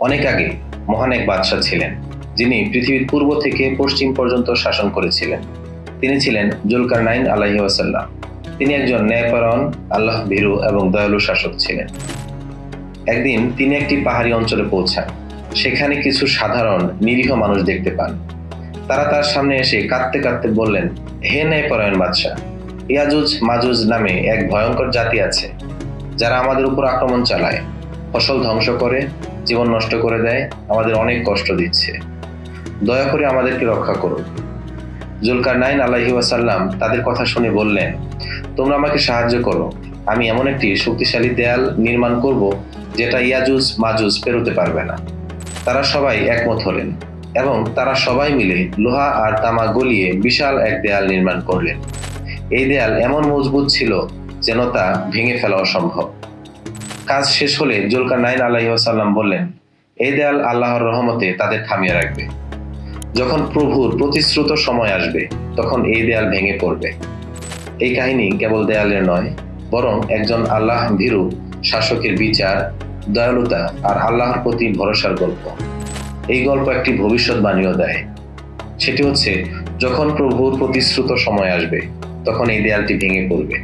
অনেক আগে মহান এক বাদশাহ ছিলেন, যিনি পৃথিবীর পূর্ব থেকে পশ্চিম পর্যন্ত শাসন করেছিলেন। তিনি ছিলেন জুলকার নাইন আলাহি ওয়াসাল্লাম। তিনি একজন ন্যায়পরায়ণ, আল্লাহ ভীরু এবং দয়ালু শাসক ছিলেন। একদিন তিনি একটি পাহাড়ি অঞ্চলে পৌঁছান। সেখানে কিছু সাধারণ, নিরীহ মানুষ দেখতে পান। তারা তার সামনে এসে কাঁদতে কাঁদতে বললেন, হে ন্যায়পরায়ণ বাদশাহ, ইয়াজুজ মাজুজ নামে এক ভয়ঙ্কর জাতি আছে, যারা আমাদের উপর আক্রমণ চালায়, ফসল ধ্বংস করে জীবন নষ্ট করে দেয়, আমাদের অনেক কষ্ট দিচ্ছে। দয়া করে আমাদেরকে রক্ষা করুন। জুলকার নাইন আলাহি ওয়াসাল্লাম তাদের কথা শুনে বললেন, তোমরা আমাকে সাহায্য করো। আমি এমন একটি শক্তিশালী দেয়াল নির্মাণ করব, যেটা ইয়াজুজ মাজুজ পেরোতে পারবে না। তারা সবাই একমত হলেন এবং তারা সবাই মিলে লোহা আর তামা গলিয়ে বিশাল এক দেয়াল নির্মাণ করলেন। এই দেয়াল এমন মজবুত ছিল যেন তা ভেঙে ফেলা অসম্ভব। কাজ শেষ হলে জুলকার নাইন আলাইসাল্লাম বললেন, এই দেয়াল আল্লাহর রহমতে তাদের থামিয়ে রাখবে। যখন প্রভুর প্রতিশ্রুত সময় আসবে, তখন এই দেয়াল ভেঙে পড়বে। এই কাহিনী কেবল দেয়ালের নয়, বরং একজন আল্লাহ ভীরু, শাসকের বিচার, দয়ালুতা আর আল্লাহর প্রতি ভরসার গল্প। এই গল্প একটি ভবিষ্যৎবাণীও দেয়। সেটি হচ্ছে, যখন প্রভুর প্রতিশ্রুত সময় আসবে, তখন এই দেয়ালটি ভেঙে পড়বে।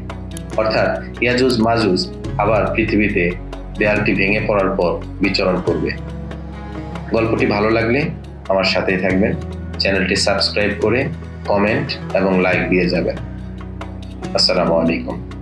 অর্থাৎ ইয়াজুজ মাজুজ আবার পৃথিবীতে দেয়ালটি ভেঙে পড়ার পর বিচরণ করবে। গল্পটি ভালো লাগলে আমার সাথেই থাকবেন। চ্যানেলটি সাবস্ক্রাইব করে কমেন্ট এবং লাইক দিয়ে যাবেন। আসসালামু আলাইকুম।